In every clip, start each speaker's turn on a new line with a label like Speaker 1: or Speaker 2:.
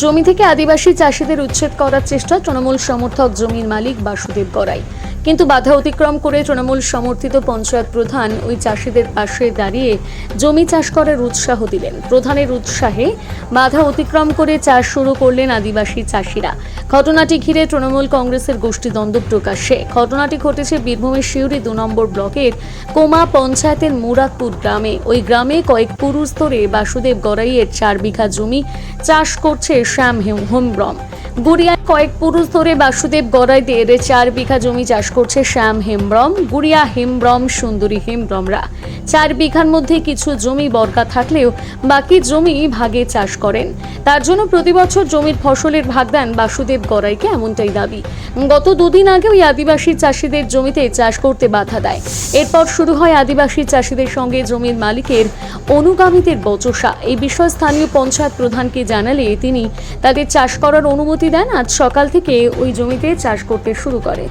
Speaker 1: জমি থেকে আদিবাসী চাষিদের উচ্ছেদ করার চেষ্টা তৃণমূল সমর্থক জমির মালিক বাসুদেব গড়াই। কিন্তু বাধা অতিক্রম করে তৃণমূল সমর্থিত পঞ্চায়েত প্রধান ওই চাষিদের পাশে দাঁড়িয়ে জমি চাষ করার উৎসাহ দিলেন। প্রধানের উৎসাহে বাধা অতিক্রম করে চাষ শুরু করলেন আদিবাসী চাষিরা। ঘটনাটি ঘিরে তৃণমূল কংগ্রেসের গোষ্ঠীদ্বন্দ্ব প্রকাশ্যে। ঘটনাটি ঘটেছে বীরভূমের শিউরি দু নম্বর ব্লকের কোমা পঞ্চায়েতের মুরাদপুর গ্রামে। ওই গ্রামে কয়েক পুরুষ ধরে বাসুদেব গড়াইয়ের চার বিঘা জমি চাষ করছে শ্যাম হেম- হেমব্রম। গুড়িয়ায় কয়েক পুরুষ ধরে বাসুদেব গড়াইদের চার বিঘা জমি চাষ করছে শ্যাম হেমব্রম, গুড়িয়া হেমব্রম, সুন্দরী হেমব্রমরা। চার বিঘার মধ্যে কিছু জমি বর্গা থাকলেও বাকি জমি ভাগে চাষ করেন। তার জন্য প্রতি বছর জমির ফসলের ভাগ দেন বাসুদেব গড়াইকে এমনটাই দাবি। গত দুদিন আগে ওই আদিবাসী চাষিদের জমিতে চাষ করতে বাধা দেয়। এরপর শুরু হয় আদিবাসী চাষিদের সঙ্গে জমির মালিকের অনুগামীদের বচসা। এই বিষয়ে স্থানীয় পঞ্চায়েত প্রধানকে জানালে তিনি তাদের চাষ করার অনুমতি দেন আজ সকাল থেকে ওই জমিতে চাষ করতে শুরু করে।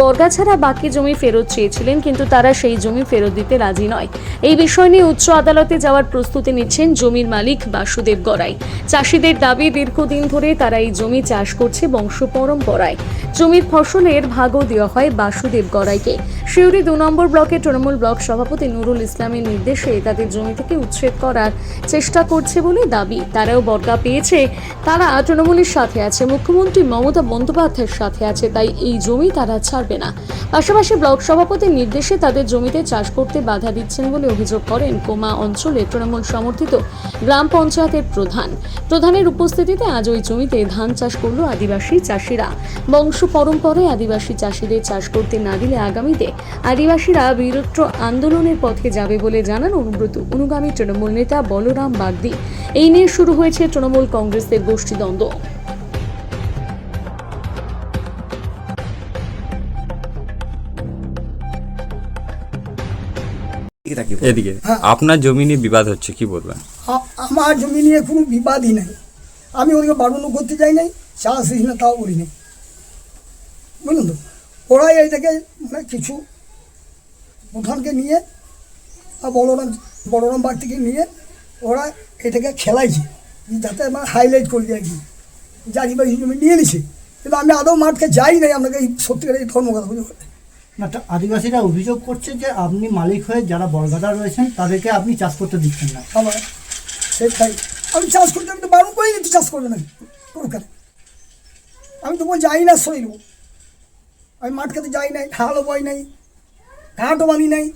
Speaker 1: বর্গা ছাড়া বাকি জমি ফেরত চেয়েছিলেন, কিন্তু তারা সেই জমি ফেরত দিতে রাজি নয়। এই বিষয় নিয়ে উচ্চ আদালতে যাওয়ার প্রস্তুতি নিচ্ছেন জমির মালিক বাসুদেব গড়াই। চাষিদের দাবি, দীর্ঘদিন ধরে তারা এই জমি চাষ করছে বংশ পরম্পরায়। জমির ফসলের ভাগও দেওয়া হয় বাসুদেব গড়াইকে। শিউরি দু নম্বর ব্লকের তৃণমূল ব্লক সভাপতি নুরুল ইসলামের নির্দেশে তাদের জমি থেকে উচ্ছেদ করার চেষ্টা করছে বলে দাবি। তারাও বর্গা পেয়েছে, তারা তৃণমূলের সাথে আছে। মুখ্যমন্ত্রী মমতা বন্দ্যোপাধ্যায়ের সাথে আছে, তাই এই জমি তারা ছাড়বে না। পাশাপাশি ব্লক সভাপতির নির্দেশে তাদের জমিতে চাষ করতে বাধা দিচ্ছেন বলে অভিযোগ করেন কোমা অঞ্চলে তৃণমূল সমর্থিত গ্রাম পঞ্চায়েতের প্রধান। প্রধানের উপস্থিতিতে আজ ওই জমিতে ধান চাষ করল আদিবাসী চাষিরা। বংশ পরম্পরায় আদিবাসী চাষিদের চাষ করতে না দিলে আগামীতে আদিবাসীরা বীরত্ব আন্দোলনের পথে যাবে বলে জানান অনুব্রত অনুগামী তৃণমূল নেতা বলরাম বাগদি। এই নিয়ে শুরু হয়েছে তৃণমূল কংগ্রেসের গোষ্ঠীদ্বন্দ্ব।
Speaker 2: এদিকে আপনার জমি নিয়ে বিবাদ হচ্ছে কি বলবেন?
Speaker 3: আমার জমি নিয়ে কোনো বিবাদই নাই। আমি ওদিকে বারণও করতে চাই নাই চাষ দিস না তাও করি নাই। বুঝলেন তো? ওরাই এইটাকে মানে কিছু প্রধানকে নিয়ে আর বলরাম বলরাম বাগ থেকে নিয়ে ওরা এটাকে খেলাইছে। যাতে আমার হাইলাইট করে দেয় কি। জারি বাড়ি জমি নিয়ে নিছে। কিন্তু আমি আদৌ মাঠকে যাই নাই আপনাকে এই সত্যিকার এই ধর্ম কথা বুঝতে পারি
Speaker 4: না তা আদিবাসীরা অভিযোগ করছে যে আপনি মালিক হয়ে যারা বর্গাদা রয়েছেন তাদেরকে আপনি চাষ করতে দিচ্ছেন না।
Speaker 3: আমার সেটাই আমি চাষ করতে আমি তো বারণ করি তো চাষ করবে না ওখানে আমি তো কোনো যাই না শরীর আমি মাঠ খেতে যাই নাই হালও বই নাই ঘাটও বানি নাই।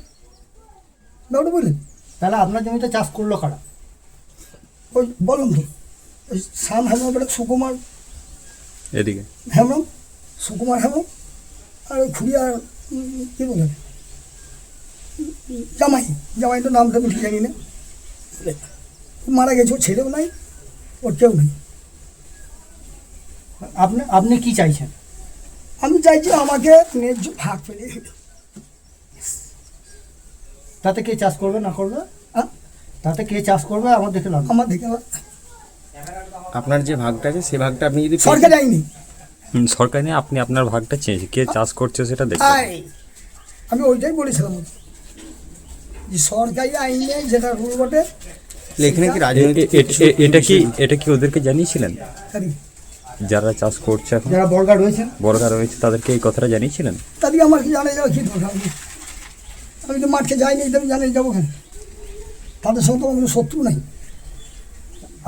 Speaker 3: দাউটা বুঝলেন
Speaker 4: তাহলে আপনার জমিতে চাষ করল কারা?
Speaker 3: ওই বলুন তো ওই হেমরম বেটা সুকুমার।
Speaker 2: এদিকে।
Speaker 3: হেমরম সুকুমার হেমরম আর ওই খুড়িয়া উম, কী বলে? জামাই জামাইটার নামটা আমি ঠিক জানি না। মারা গেছে ওর ছেলেও নাই ওর কেউ নেই।
Speaker 4: আপনি আপনি কি চাইছেন?
Speaker 3: আমি চাইছি আমাকে ন্যায্য ভাগ পেলে।
Speaker 4: তাতে কে চাষ করবে না করবে? তাতে কে চাষ করবে আমার দেখে লাভ
Speaker 3: আমার দেখে
Speaker 5: আপনার যে ভাগটা আছে সেই ভাগটা আপনি যদি
Speaker 3: সরকার যায়নি।
Speaker 2: হুম, সরকার নিয়ে আপনি আপনার ভাগটা চেয়েছে কে চাষ করছে সেটা হবে।
Speaker 3: আমি ওইটাই বলেছিলাম। যে সরকারি আইনে যেটা রুল বটে
Speaker 5: এখানে কি রাজনৈতিক
Speaker 2: এটা কি এটা কি ওদেরকে জানিয়েছিলেন? যারা চাষ করছে এখন?
Speaker 4: যারা বর্গা রয়েছেন?
Speaker 2: বর্গা রয়েছে তাদেরকে এই কথাটা জানিয়েছিলেন?
Speaker 3: তারই আমার কি জানাই যাওয়া কি দরকার আমি তো মাঠকে যাইনি আমি জানাই যাব কেন? তাদের সঙ্গে তো আমার কোনো শত্রু নাই।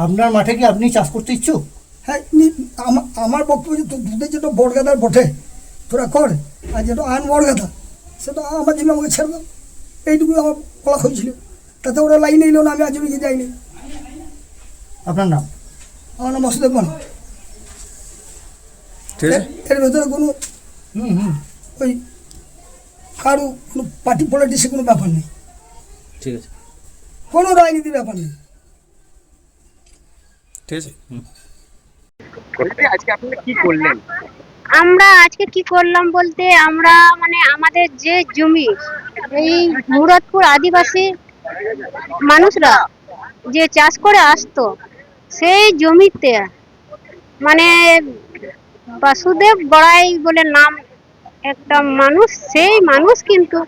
Speaker 4: আপনার মাঠে কি আপনি চাষ করতে ইচ্ছুক?
Speaker 3: হ্যাঁ আমার বক্তব্য যে তো দুধের যেটা বড়গাদার বটে তোরা কর আর যেটা আন বড়গাদা সেটা আমার জন্য আমাকে ছেড়ে দাও। এইটুকুই আমার বলা হয়েছিল তাতে ওরা লাইনে এলো না আমি আজ গিয়ে যাইনি।
Speaker 4: আপনার নাম?
Speaker 3: আমার নাম মসুদ মান
Speaker 5: ঠিক আছে।
Speaker 3: এর ভেতরে কোনো
Speaker 4: হুম হুম।
Speaker 3: ওই কারও কোনো পার্টি পলিটিক্সের কোনো ব্যাপার নেই।
Speaker 5: ঠিক আছে।
Speaker 3: কোনো রাজনীতির ব্যাপার নেই।
Speaker 5: ঠিক আছে।
Speaker 6: আমরা আজকে কি করলাম বলতে, আমরা মানে আমাদের যে জমি, এই মুরাদপুর আদিবাসী মানুষরা যে চাষ করে আসতো, সেই জমিতে মানে বাসুদেব বড়াই বলে নাম একটা মানুষ, সেই মানুষ কিন্তু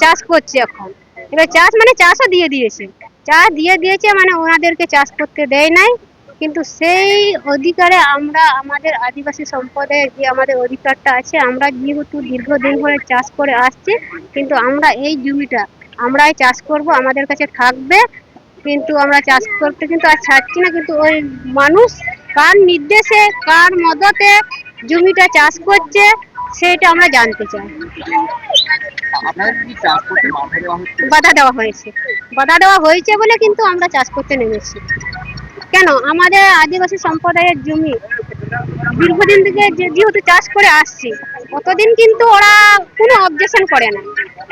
Speaker 6: চাষ করছে এখন। এবার চাষ মানে চাষও দিয়ে দিয়েছে। চাষ দিয়ে দিয়েছে মানে ওনাদেরকে চাষ করতে দেয় নাই। কিন্তু সেই অধিকারে আমরা আমাদের আদিবাসী সম্প্রদায়ের যে আমাদের অধিকারটা আছে আমরা যেহেতু দীর্ঘদিন ধরে চাষ করে আসছি কিন্তু আমরা এই জমিটা আমরাই চাষ করব আমাদের কাছে থাকবে কিন্তু আমরা চাষ করতে কিন্তু আর ছাড়ছি না কিন্তু ওই মানুষ কার নির্দেশে কার মদতে জমিটা চাষ করছে সেটা আমরা জানতে চাই। বাধা দেওয়া হয়েছে। বাধা দেওয়া হয়েছে বলে কিন্তু আমরা চাষ করতে নেমেছি। কেন? আমাদের আদিবাসী সম্প্রদায়ের জমি দীর্ঘদিন থেকে যেহেতু চাষ করে আসছি, অতদিন কিন্তু ওরা কোনো অবজেকশন করে না।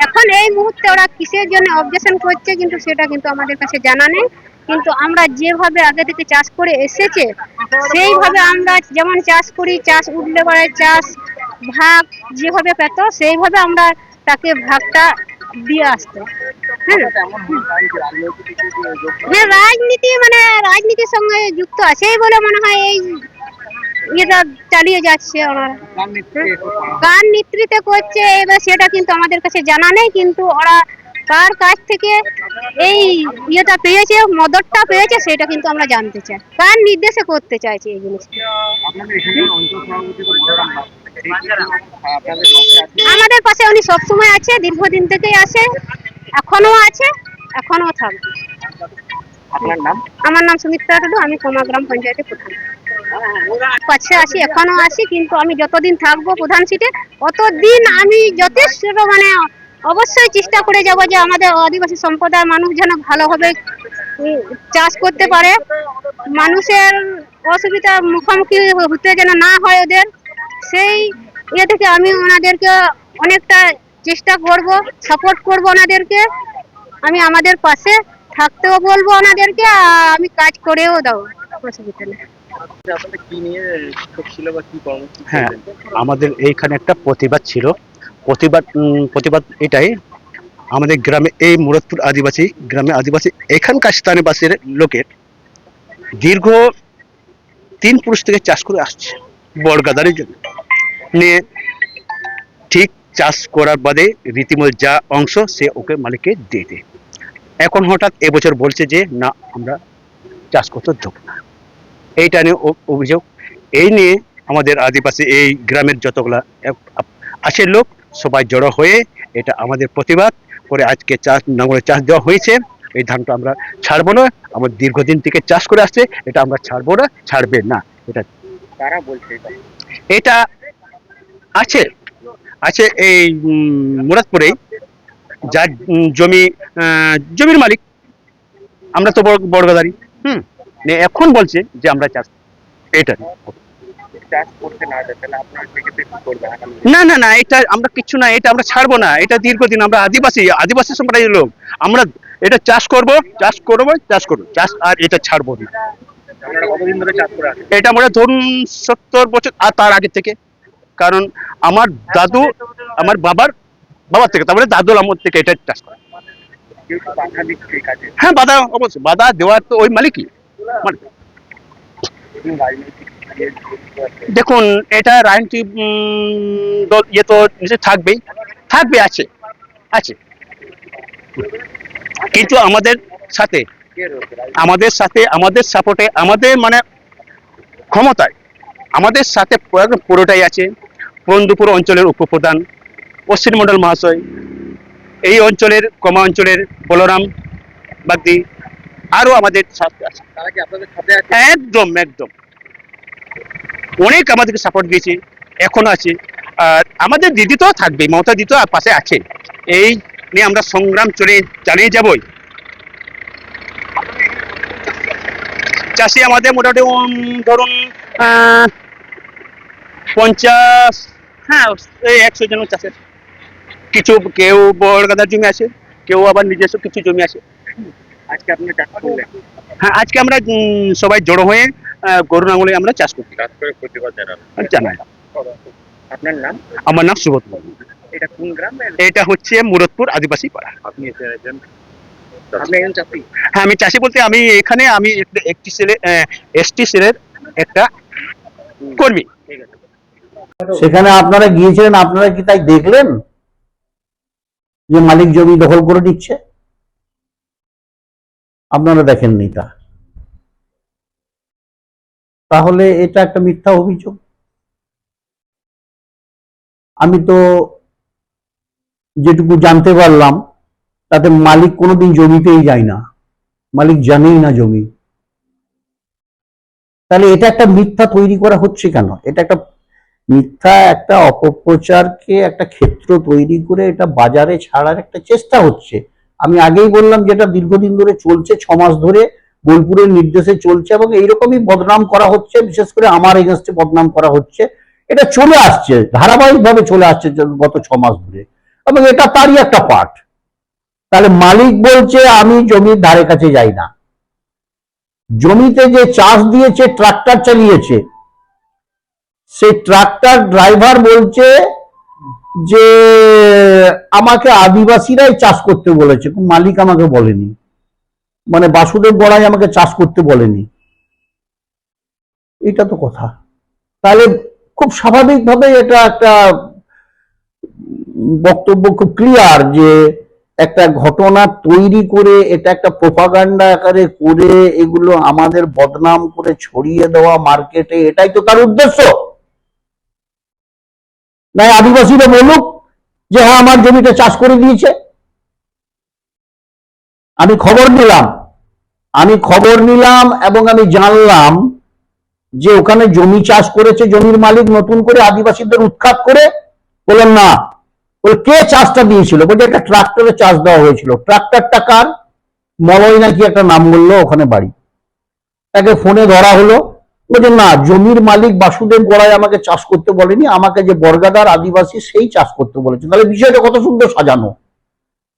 Speaker 6: এখন এই মুহূর্তে ওরা কিসের জন্য অবজেকশন করছে কিন্তু সেটা কিন্তু আমাদের কাছে জানা নেই। কিন্তু আমরা যেভাবে আগে থেকে চাষ করে এসেছে, সেইভাবে আমরা যেমন চাষ করি, চাষ উঠলে পরে চাষ, ভাগ যেভাবে পেত, সেইভাবে আমরা তাকে ভাগটা দিয়ে আসতো হ্যাঁ রাজনীতি মানে রাজনীতির সঙ্গে যুক্ত আছেই বলে মনে হয় এই ইয়েটা চালিয়ে যাচ্ছে ওরা। কার নেতৃত্বে করছে এবার সেটা কিন্তু আমাদের কাছে জানা নেই কিন্তু ওরা কার কাছ থেকে এই ইয়েটা পেয়েছে মদতটা পেয়েছে সেটা কিন্তু আমরা জানতে চাই। কার নির্দেশে করতে চাইছে এই জিনিসটা? আমাদের পাশে উনি সবসময় আছে দীর্ঘদিন থেকেই আছে এখনও আছে এখনও থাকবে। আপনার নাম? আমার নাম সুমিত্রা টুডু আমি কমা গ্রাম পঞ্চায়েতের প্রধান। পাশে আছি এখনও আছি কিন্তু আমি যতদিন থাকব প্রধান সিটে অতদিন আমি যথেষ্ট মানে অবশ্যই চেষ্টা করে যাব যে আমাদের আদিবাসী সম্প্রদায়ের মানুষ যেন ভালোভাবে চাষ করতে পারে। মানুষের অসুবিধার মুখোমুখি হতে যেন না হয় ওদের সেই ইয়ে থেকে আমি ওনাদেরকে অনেকটা চেষ্টা করব সাপোর্ট করব ওনাদেরকে। আমি আমাদের পাশে থাকতেও বলব ওনাদেরকে আর আমি কাজ করেও দাও অসুবিধা নেই
Speaker 7: হ্যাঁ আমাদের এইখানে একটা প্রতিবাদ ছিল। প্রতিবাদ প্রতিবাদ এটাই। আমাদের গ্রামে এই মুরাদপুর আদিবাসী গ্রামে আদিবাসী, এখানকার স্থানীয়বাসীর লোকের দীর্ঘ তিন পুরুষ থেকে চাষ করে আসছে বড়গাদারের জন্য। নিয়ে ঠিক চাষ করার বাদে রীতিমতো যা অংশ সে ওকে মালিককে দিয়ে দেয়। এখন হঠাৎ এবছর বলছে যে, না, আমরা চাষ করতে দেবো না। এইটা নিয়ে অভিযোগ। এই নিয়ে আমাদের আদিবাসী এই গ্রামের যতগুলা আছে লোক সবাই জড়ো হয়ে এটা আমাদের প্রতিবাদ করে আজকে চাষ নাঙ্গলে চাষ দেওয়া হয়েছে এই ধানটা আমরা ছাড়বো না আমার দীর্ঘদিন থেকে চাষ করে আসছে এটা আমরা ছাড়বো না ছাড়বে না এটা
Speaker 5: তারা বলছে এটা?
Speaker 7: আছে আছে এই মুরাদপুরে যার জমি জমির মালিক আমরা তো বড় বড়গাদারি হুম নিয়ে এখন বলছে যে আমরা চাষ এটা।
Speaker 5: চাষ করতে না দেয় তাহলে আপনার সেক্ষেত্রে কি করবে
Speaker 7: না না না এটা আমরা কিচ্ছু না এটা আমরা ছাড়বো না এটা দীর্ঘদিন আমরা আদিবাসী আদিবাসী সম্প্রদায়ের লোক আমরা এটা চাষ করব চাষ করব চাষ করব চাষ আর এটা ছাড়বো না। এটা আমরা ধরুন সত্তর বছর আর তার আগে থেকে কারণ আমার দাদু আমার বাবার বাবার থেকে তারপরে দাদুর আমর থেকে এটা চাষ করে। হ্যাঁ বাধা অবশ্যই বাধা দেওয়ার তো ওই মালিকই। মানে
Speaker 5: রাজনৈতিক।
Speaker 7: দেখুন এটা রাজনীতি উম, দল ইয়ে তো থাকবেই থাকবে আছে আছে কিন্তু আমাদের সাথে
Speaker 5: রাজনৈতিক?
Speaker 7: আমাদের সাথে আমাদের সাপোর্টে আমাদের মানে ক্ষমতায় আমাদের সাথে পুরো- পুরোটাই আছে বন্ধুপুর অঞ্চলের উপপ্রধান পশ্চিম মন্ডল মহাশয় এই অঞ্চলের কমা অঞ্চলের বলরাম বাগদি আরও আমাদের সাথে আছে একদম একদম অনেক আমাদেরকে সাপোর্ট দিয়েছে এখনও আছে। আর আমাদের দিদি তো থাকবে মমতা দিদি তো পাশে আছে এই নিয়ে আমরা সংগ্রাম চলে চালিয়ে যাবই। চাষি আমাদের মোটামুটি ধরুন পঞ্চাশ হ্যাঁ এই একশো জন চাষের। কিছু কেউ বড় গাদার জমি আছে কেউ আবার নিজস্ব কিছু জমি আছে।
Speaker 5: আজকে আপনারা
Speaker 7: হ্যাঁ আজকে আমরা সবাই জড়ো হয়ে আহ, গরু নাঙ্গলে আমরা চাষ করতে
Speaker 5: চাষ করে প্রতিবাদ জানানো
Speaker 7: জানাই।
Speaker 5: আপনার নাম?
Speaker 7: আমার নাম সুবোধ।
Speaker 5: এটা কোন গ্রাম
Speaker 7: এটা হচ্ছে মুরদপুর আদিবাসী পাড়া।
Speaker 5: আপনি একজন
Speaker 7: হ্যাঁ আমি চাষি বলতে আমি এখানে আমি একটা- সেলে এসটি সেলের একটা কর্মী।
Speaker 8: সেখানে আপনারা গিয়েছিলেন আপনারা কি তাই দেখলেন? যে মালিক জমি দখল করে নিচ্ছে? আপনারা দেখেননি তা। তাহলে এটা একটা মিথ্যা অভিযোগ। আমি তো যেটুকু জানতে পারলাম, তাতে মালিক কোনোদিন জমিতেই যায় না। মালিক জানেই না জমি। তাহলে এটা একটা মিথ্যা তৈরি করা হচ্ছে কেন? এটা একটা মিথ্যা একটা অপপ্রচারকে একটা ক্ষেত্র তৈরি করে এটা বাজারে ছাড়ার একটা চেষ্টা হচ্ছে। আমি আগেই বললাম যেটা দীর্ঘদিন ধরে চলছে, ছ মাস ধরে বোলপুরের নির্দেশে চলছে এবং এইরকমই বদনাম করা হচ্ছে, বিশেষ করে আমার এগেনস্টে বদনাম করা হচ্ছে। এটা চলে আসছে, ধারাবাহিকভাবে চলে আসছে গত ছ মাস ধরে। এবং এটা তারই একটা পার্ট তাহলে মালিক বলছে, আমি জমির ধারে কাছে যাই না। জমিতে যে চাষ দিয়েছে, ট্রাক্টর চালিয়েছে, সেই ট্রাক্টর ড্রাইভার বলছে যে, আমাকে আদিবাসীরাই চাষ করতে বলেছে। মালিক আমাকে বলেনি। মানে বাসুদেব বড়াই আমাকে চাষ করতে বলেনি। এটা তো কথা। তাহলে খুব স্বাভাবিকভাবে এটা একটা বক্তব্য খুব ক্লিয়ার যে একটা ঘটনা তৈরি করে, এটা একটা প্রোপাগান্ডা আকারে করে, এগুলো আমাদের বদনাম করে ছড়িয়ে দেওয়া মার্কেটে এটাই তো তার উদ্দেশ্য। না আদিবাসীরা বলুক যে হ্যাঁ আমার জমিটা চাষ করে দিয়েছে। আমি খবর নিলাম। আমি খবর নিলাম এবং আমি জানলাম যে ওখানে জমি চাষ করেছে, জমির মালিক নতুন করে আদিবাসীদের উৎখাত করে। বললেন না। বলে, কে চাষটা দিয়েছিল? বলছে, একটা ট্রাক্টরে চাষ দেওয়া হয়েছিল। ট্রাক্টরটা কার? মলয় নাকি একটা নাম বলল ওখানে বাড়ি। তাকে ফোনে ধরা হলো। বলছে না, জমির মালিক বাসুদেব গড়াই আমাকে চাষ করতে বলেনি। আমাকে যে বর্গাদার আদিবাসী সেই চাষ করতে বলেছে। তাহলে বিষয়টা কত সুন্দর সাজানো।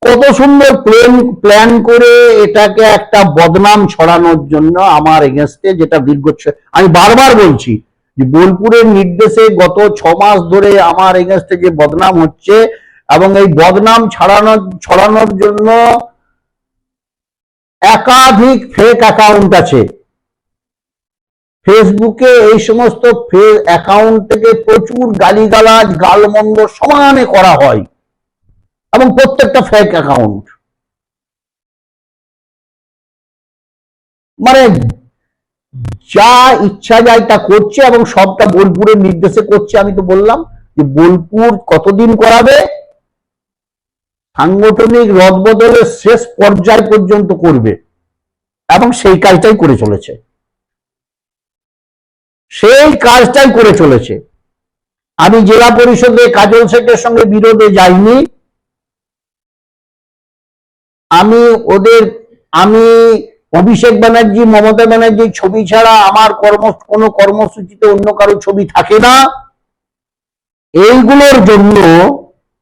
Speaker 8: কত সুন্দর প্লেন প্ল্যান করে এটাকে একটা বদনাম ছড়ানোর জন্য আমার এগেনস্টে যেটা দীর্ঘ আমি বারবার বলছি যে বোলপুরের নির্দেশে গত ছ মাস ধরে আমার এগেনস্টে যে বদনাম হচ্ছে এবং এই বদনাম ছড়ানোর ছড়ানোর জন্য একাধিক ফেক অ্যাকাউন্ট আছে। ফেসবুকে এই সমস্ত অ্যাকাউন্ট থেকে প্রচুর গালিগালাজ, গালমন্দ সমানে করা হয়। এবং প্রত্যেকটা ফেক অ্যাকাউন্ট মানে যা ইচ্ছা যায় তা করছে এবং সবটা বোলপুরের নির্দেশে করছে, আমি তো বললাম যে বোলপুর কতদিন করাবে? সাংগঠনিক রদবদলের শেষ পর্যায় পর্যন্ত করবে এবং সেই কাজটাই করে চলেছে। সেই কাজটাই করে চলেছে। আমি জেলা পরিষদে কাজল শেখের সঙ্গে বিরোধে যাইনি। আমি ওদের, আমি অভিষেক ব্যানার্জি, মমতা ব্যানার্জির ছবি ছাড়া আমার কর্ম কোনো কর্মসূচিতে অন্য কারও ছবি থাকে না। এইগুলোর জন্য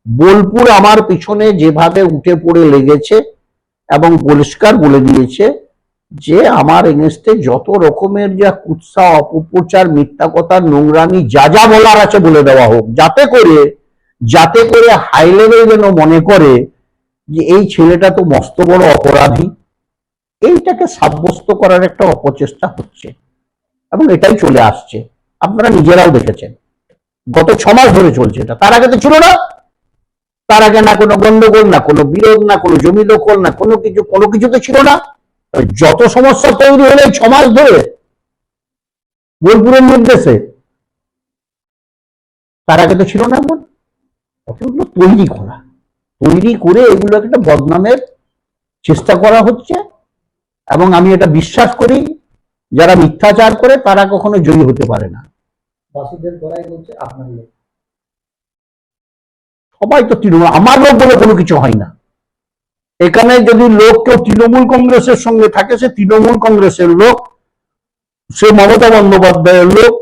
Speaker 8: বোলপুর আমার পিছনে যেভাবে উঠে পড়ে লেগেছে এবং পরিষ্কার বলে দিয়েছে যে আমার এগেনস্টে যত রকমের যা কুৎসা, অপপ্রচার, মিথ্যা কথা, নোংরামি, যা যা বলার আছে বলে দেওয়া হোক, যাতে করে যাতে করে হাই লেভেল যেন মনে করে যে এই ছেলেটা তো মস্ত বড় অপরাধী, এইটাকে সাব্যস্ত করার একটা অপচেষ্টা হচ্ছে। এবং এটাই চলে আসছে। আপনারা নিজেরাও দেখেছেন। গত ছ মাস ধরে চলছে এটা। তার আগে তো ছিল না। তার আগে না কোনো গন্ডগোল, না কোনো বিরোধ, না কোনো জমি দখল, না কোনো কিছু কোনো কিছু তো ছিল না। যত সমস্যা তৈরি হলো ছ মাস ধরে, বোলপুরের নির্দেশে, তার আগে তো ছিল না এমন। তৈরি করা। তৈরি করে এগুলো একটা বদনামের চেষ্টা করা হচ্ছে। এবং আমি এটা বিশ্বাস করি যারা মিথ্যাচার করে তারা কখনো জয়ী হতে পারে না। সবাই তো তৃণমূল আমার লোক বলে কোনো কিছু হয় না। এখানে যদি লোক কেউ তৃণমূল কংগ্রেসের সঙ্গে থাকে সে তৃণমূল কংগ্রেসের লোক সে মমতা বন্দ্যোপাধ্যায়ের লোক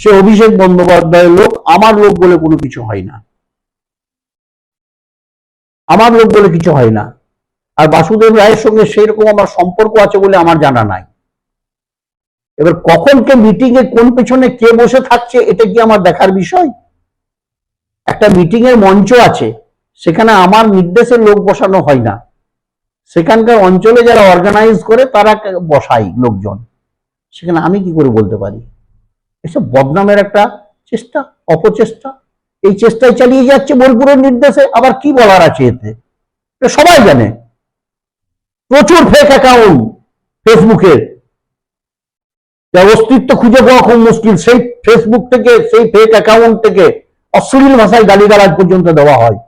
Speaker 8: সে অভিষেক বন্দ্যোপাধ্যায়ের লোক আমার লোক বলে কোনো কিছু হয় না। আমার লোক বলে কিছু হয় না। আর বাসুদেব রায়ের সঙ্গে সেই রকম আমার সম্পর্ক আছে বলে আমার জানা নাই। এবার কখন কে মিটিং এ, কোন পেছনে কে বসে থাকছে, এটা কি আমার দেখার বিষয়? একটা মিটিং এর মঞ্চ আছে, সেখানে আমার নির্দেশে লোক বসানো হয় না। সেখানকার অঞ্চলে যারা অর্গানাইজ করে, তারা বসাই লোকজন। সেখানে আমি কি করে বলতে পারি? এসব বদনামের একটা চেষ্টা, অপচেষ্টা। এই চেষ্টায় চালিয়ে যাচ্ছে বোলপুরের নির্দেশে আবার কি বলার আছে এতে? সবাই জানে। প্রচুর ফেক অ্যাকাউন্ট ফেসবুকের অস্তিত্ব খুঁজে পাওয়া খুব মুশকিল। সেই ফেসবুক থেকে সেই ফেক অ্যাকাউন্ট থেকে অশ্লীল ভাষায় গালিগালাজ পর্যন্ত দেওয়া হয়।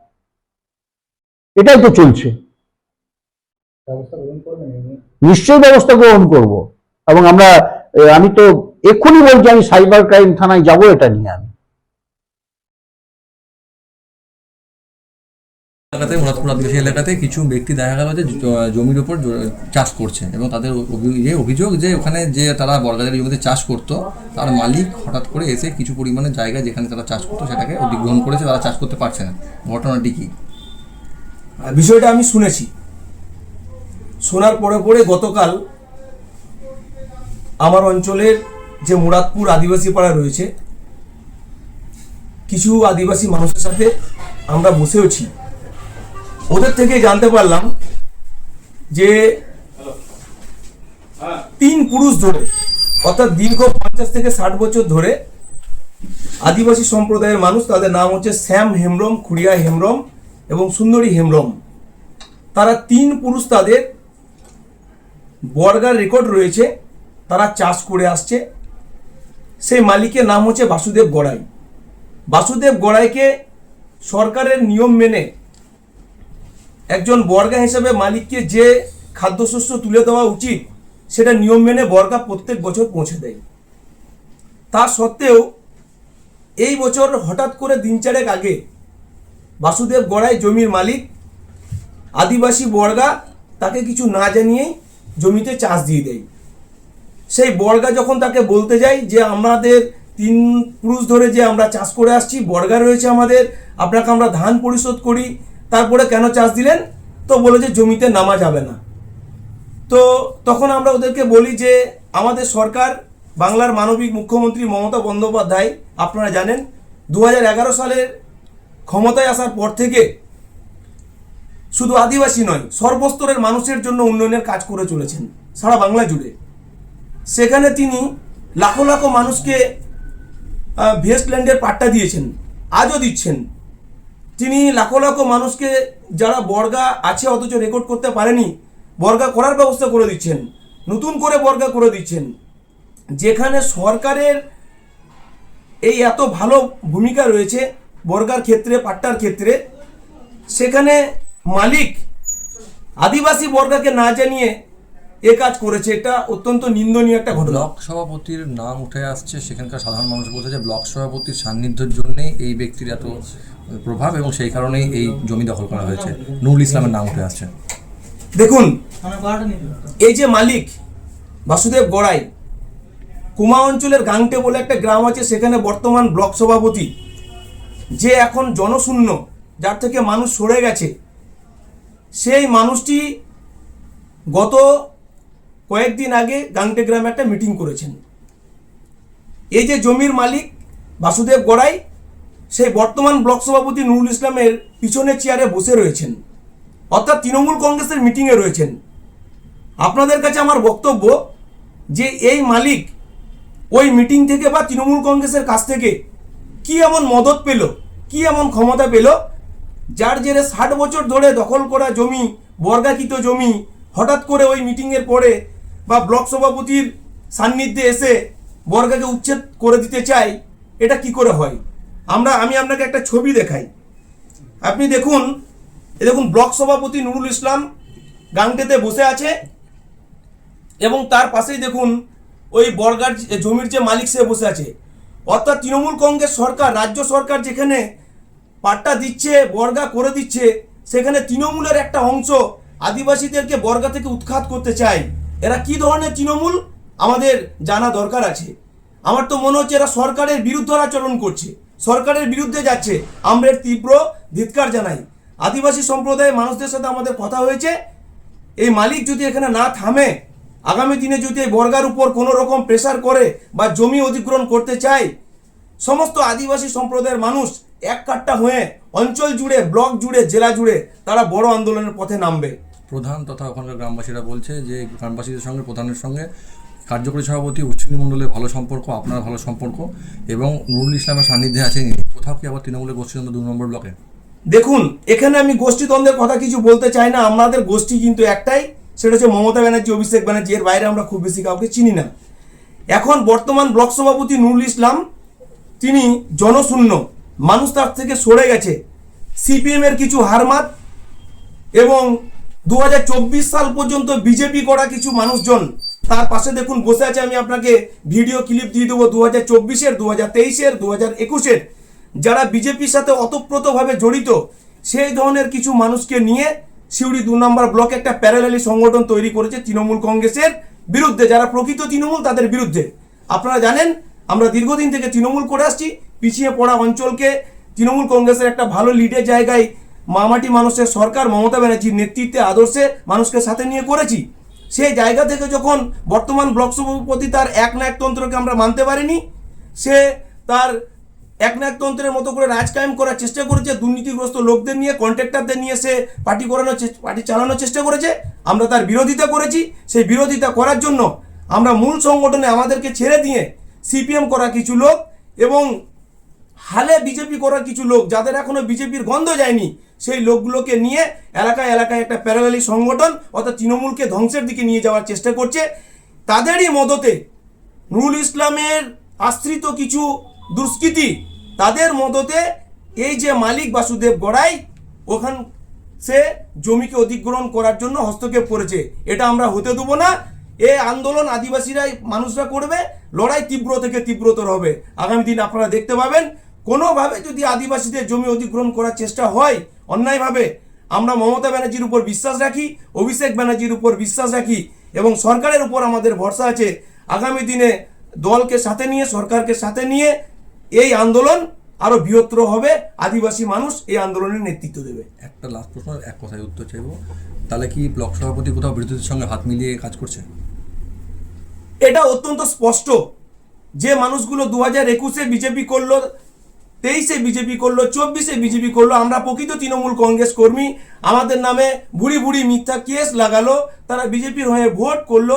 Speaker 8: এটাই তো চলছে। নিশ্চয়ই ব্যবস্থা গ্রহণ করব। এবং আমরা আমি তো এক্ষুনি বলছি আমি সাইবার ক্রাইম থানায় যাব এটা নিয়ে আমি।
Speaker 9: এলাকাতে, মুরাদপুর আদিবাসী এলাকাতে কিছু ব্যক্তি দেখা গেল যে জমির উপর চাষ করছে এবং তাদের অভি- ইয়ে অভিযোগ যে ওখানে যে তারা বর্গাদের জমিতে চাষ করতো, তার মালিক হঠাৎ করে এসে কিছু পরিমাণে জায়গা যেখানে তারা চাষ করতো সেটাকে অধিগ্রহণ করেছে, তারা চাষ করতে পারছে না। ঘটনাটি কি?
Speaker 10: বিষয়টা আমি শুনেছি। শোনার পরে পরে গতকাল আমার অঞ্চলের যে মুরাদপুর আদিবাসী পাড়া রয়েছে, কিছু আদিবাসী মানুষের সাথে আমরা বসেওছি। ওদের থেকে জানতে পারলাম যে তিন পুরুষ ধরে, অর্থাৎ দীর্ঘ পঞ্চাশ থেকে ষাট বছর ধরে আদিবাসী সম্প্রদায়ের মানুষ, তাদের নাম হচ্ছে শ্যাম হেমব্রম, খুড়িয়া হেমব্রম এবং সুন্দরী হেমব্রম। তারা তিন পুরুষ তাদের বর্গার রেকর্ড রয়েছে, তারা চাষ করে আসছে। সেই মালিকের নাম হচ্ছে বাসুদেব গড়াই। বাসুদেব গড়াইকে সরকারের নিয়ম মেনে একজন বর্গা হিসেবে মালিককে যে খাদ্যশস্য তুলে দেওয়া উচিত, সেটা নিয়ম মেনে বর্গা প্রত্যেক বছর পৌঁছে দেয়। তা সত্ত্বেও এই বছর হঠাৎ করে দিন চারেক আগে বাসুদেব গড়াই জমির মালিক, আদিবাসী বর্গা তাকে কিছু না জানিয়েই জমিতে চাষ দিয়ে দেয়। সেই বর্গা যখন তাকে বলতে যাই যে, আমাদের তিন পুরুষ ধরে যে আমরা চাষ করে আসছি, বর্গা রয়েছে আমাদের, আপনাকে আমরা ধান পরিশোধ করি তারপরে কেন চাষ দিলেন? তো বলে যে জমিতে নামা যাবে না। তো তখন আমরা ওদেরকে বলি যে, আমাদের সরকার, বাংলার মানবিক মুখ্যমন্ত্রী মমতা বন্দ্যোপাধ্যায়, আপনারা জানেন দু হাজার এগারো সালের ক্ষমতায় আসার পর থেকে শুধু আদিবাসী নয়, সর্বস্তরের মানুষের জন্য উন্নয়নের কাজ করে চলেছেন, সারা বাংলা জুড়ে। সেখানে তিনি লাখো লাখো মানুষকে ভেস্টল্যান্ডের পাট্টা দিয়েছেন, আজও দিচ্ছেন। তিনি লাখো লাখো মানুষকে যারা বর্গা আছে, অথচ রেকর্ড করতে পারেনি, বর্গা করার ব্যবস্থা করে দিচ্ছেন। নতুন করে বর্গা করে দিচ্ছেন। যেখানে সরকারের এই এত ভালো ভূমিকা রয়েছে, বর্গার ক্ষেত্রে, পাট্টার ক্ষেত্রে, সেখানে মালিক, আদিবাসী বর্গাকে না জানিয়ে এ কাজ করেছে। এটা অত্যন্ত নিন্দনীয় একটা ঘটনা।
Speaker 9: ব্লক সভাপতির নাম উঠে আসছে, সেখানকার সাধারণ মানুষ বলছে যে, ব্লক সভাপতির সান্নিধ্যের জন্যই এই ব্যক্তির এত প্রভাব এবং সেই কারণেই এই জমি দখল করা হয়েছে। নুরুল ইসলামের নাম উঠে আসছে।
Speaker 10: দেখুন, এই যে মালিক, বাসুদেব গড়াই, কুমা অঞ্চলের গাংটে বলে একটা গ্রাম আছে, সেখানে বর্তমান ব্লক সভাপতি, যে এখন জনশূন্য, যার থেকে মানুষ সরে গেছে, সেই মানুষটি গত কয়েকদিন আগে গাংটে গ্রামে একটা মিটিং করেছেন। এই যে জমির মালিক, বাসুদেব গড়াই সেই বর্তমান ব্লক সভাপতি নুরুল ইসলামের পিছনে চেয়ারে বসে রয়েছেন। অর্থাৎ তৃণমূল কংগ্রেসের মিটিংয়ে রয়েছেন। আপনাদের কাছে আমার বক্তব্য যে এই মালিক ওই মিটিং থেকে বা তৃণমূল কংগ্রেসের কাছ থেকে কি এমন মদত পেল, কি এমন ক্ষমতা পেল, যার জেরে ষাট বছর ধরে দখল করা জমি, বর্গাকৃত জমি, হঠাৎ করে ওই মিটিংয়ের পরে বা ব্লক সভাপতির সান্নিধ্যে এসে বর্গাকে উচ্ছেদ করে দিতে চাই এটা কি করে হয়? আমরা, আমি আপনাকে একটা ছবি দেখাই। আপনি দেখুন, এ দেখুন, ব্লক সভাপতি নুরুল ইসলাম গাংটেতে বসে আছে এবং তার পাশেই দেখুন, ওই বর্গার জমির যে মালিক সে বসে আছে। অর্থাৎ তৃণমূল কংগ্রেস সরকার, রাজ্য সরকার যেখানে পাট্টা দিচ্ছে, বর্গা করে দিচ্ছে, সেখানে তৃণমূলের একটা অংশ আদিবাসীদেরকে বর্গা থেকে উৎখাত করতে চায়। এরা কি ধরনের তৃণমূল? আমাদের জানা দরকার আছে। আমার তো মনে হচ্ছে এরা সরকারের বিরুদ্ধে আচরণ করছে। সরকারের বিরুদ্ধে যাচ্ছে। আমরা তীব্র ধিৎকার জানাই। আদিবাসী সম্প্রদায়ের মানুষদের সাথে আমাদের কথা হয়েছে। এই মালিক যদি এখানে না থামে, আগামী দিনে যদি এই বর্গার উপর কোনো রকম প্রেসার করে বা জমি অধিগ্রহণ করতে চায়, সমস্ত আদিবাসী সম্প্রদায়ের মানুষ এক কাট্টা হয়ে, অঞ্চল জুড়ে, ব্লক জুড়ে, জেলা জুড়ে তারা বড় আন্দোলনের পথে নামবে।
Speaker 9: প্রধান তথা ওখানকার গ্রামবাসীরা বলছে যে গ্রামবাসীদের সঙ্গে, প্রধানের সঙ্গে কার্যকরী সভাপতি উচ্ছিনী মণ্ডলের ভালো সম্পর্ক, আপনার ভালো সম্পর্ক এবং নুরুল ইসলামের সান্নিধ্যে আছে ইনি। কোথাও কি আবার তৃণমূলের গোষ্ঠীদ্বন্দ্ব দু নম্বর ব্লকে?
Speaker 10: দেখুন, এখানে আমি গোষ্ঠীদ্বন্দ্বের কথা কিছু বলতে চাই না। আমাদের গোষ্ঠী কিন্তু একটাই, সেটা হচ্ছে মমতা ব্যানার্জি, অভিষেক ব্যানার্জি। এর বাইরে আমরা খুব বেশি কাউকে চিনি না। এখন বর্তমান ব্লক সভাপতি নুরুল ইসলাম, তিনি জনশূন্য, মানুষ তার থেকে সরে গেছে। সিপিএমের কিছু হারমাত এবং দু হাজার চব্বিশ সাল পর্যন্ত বিজেপি করা কিছু মানুষজন তার পাশে দেখুন বসে আছে, আমি আপনাকে ভিডিও ক্লিপ দিয়ে দেবো দু হাজার চব্বিশের দু হাজার তেইশের দু হাজার একুশের। যারা বিজেপির সাথে অতপ্রতভাবে জড়িত, সেই ধরনের কিছু মানুষকে নিয়ে সিউড়ি দু নম্বর ব্লকে একটা প্যারালালি সংগঠন তৈরি করেছে তৃণমূল কংগ্রেসের বিরুদ্ধে, যারা প্রকৃত তৃণমূল তাদের বিরুদ্ধে। আপনারা জানেন, আমরা দীর্ঘদিন থেকে তৃণমূল করে আসছি, পিছিয়ে পড়া অঞ্চলকে তৃণমূল কংগ্রেসের একটা ভালো লিডের জায়গায় মামাটি মানুষের সরকার মমতা ব্যানার্জির নেতৃত্বে, আদর্শে মানুষকে সাথে নিয়ে করেছি। সেই জায়গা থেকে যখন বর্তমান ব্লক সভাপতি তার এক নাকতন্ত্রকে আমরা মানতে পারিনি, সে তার এক না একতন্ত্রের মতো করে রাজ কায়েম করার চেষ্টা করেছে, দুর্নীতিগ্রস্ত লোকদের নিয়ে কন্ট্রাক্টরদের নিয়ে সে পার্টি করানোর পার্টি চালানোর চেষ্টা করেছে। আমরা তার বিরোধিতা করেছি। সেই বিরোধিতা করার জন্য আমরা মূল সংগঠনে আমাদেরকে ছেড়ে দিয়ে সিপিএম করা কিছু লোক এবং হালে বিজেপি করার কিছু লোক, যাদের এখনও বিজেপির গন্ধ যায়নি, সেই লোকগুলোকে নিয়ে এলাকায় এলাকায় একটা প্যারালালি সংগঠন, অর্থাৎ তৃণমূলকে ধ্বংসের দিকে নিয়ে যাওয়ার চেষ্টা করছে। তাদেরই মদতে নুরুল ইসলামের আশ্রিত কিছু দুষ্কৃতি, তাদের মদতে এই যে মালিক বাসুদেব গড়াই, ওখান সে জমিকে অধিগ্রহণ করার জন্য হস্তক্ষেপ করেছে। এটা আমরা হতে দেবো না। এ আন্দোলন আদিবাসীরাই মানুষরা করবে, লড়াই তীব্র থেকে তীব্রতর হবে। আগামী দিন আপনারা দেখতে পাবেন কোনোভাবে যদি আদিবাসীদের জমি অধিগ্রহণ করার চেষ্টা হয় অন্যায়ভাবে আমরা মমতা ব্যানার্জির উপর বিশ্বাস রাখি অভিষেক ব্যানার্জির উপর বিশ্বাস রাখি এবং সরকারের উপর আমাদের ভরসা আছে আগামী দিনে দলকে সাথে নিয়ে সরকারকে সাথে নিয়ে এই আন্দোলন আরও বৃহত্তর হবে আদিবাসী মানুষ এই আন্দোলনের নেতৃত্ব দেবে।
Speaker 9: একটা লাস্ট প্রশ্ন এক কথায় উত্তর চাইব। তাহলে কি ব্লক সভাপতি কোথাও বিরোধীদের সঙ্গে হাত মিলিয়ে কাজ করছে?
Speaker 10: এটা অত্যন্ত স্পষ্ট। যে মানুষগুলো দু হাজার একুশে বিজেপি করল তেইশে বিজেপি করল, চব্বিশে বিজেপি করল, আমরা প্রকৃত তৃণমূল কংগ্রেস কর্মী। আমাদের নামে বুড়ি বুড়ি মিথ্যা কেস লাগালো, তারা বিজেপির হয়ে ভোট করল।